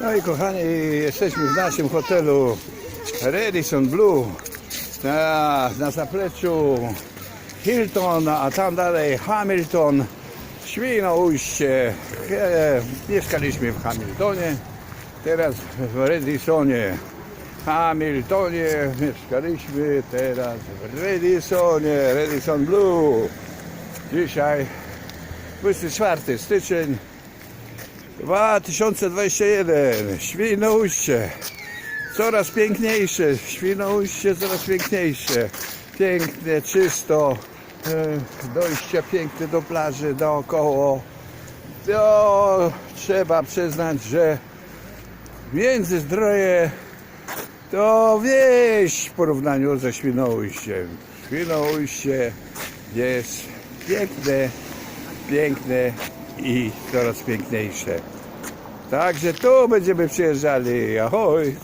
No i kochani, jesteśmy w naszym hotelu Radisson Blue. Na, na zapleczu Hilton, a tam dalej Hamilton, Świnoujście. E, mieszkaliśmy w Hamiltonie, teraz w Radisonie. Hamiltonie mieszkaliśmy, teraz w Radisonie, Radisson Blue. Dzisiaj 24 styczeń 2021. Świnoujście. Coraz piękniejsze. Świnoujście coraz piękniejsze. Piękne, czysto. e, Dojścia piękne do plaży, dookoło. To trzeba przyznać, że Międzyzdroje to wieś w porównaniu ze Świnoujściem. Świnoujście jest piękne, piękne i coraz piękniejsze. Także tu będziemy przyjeżdżali. Ahoj!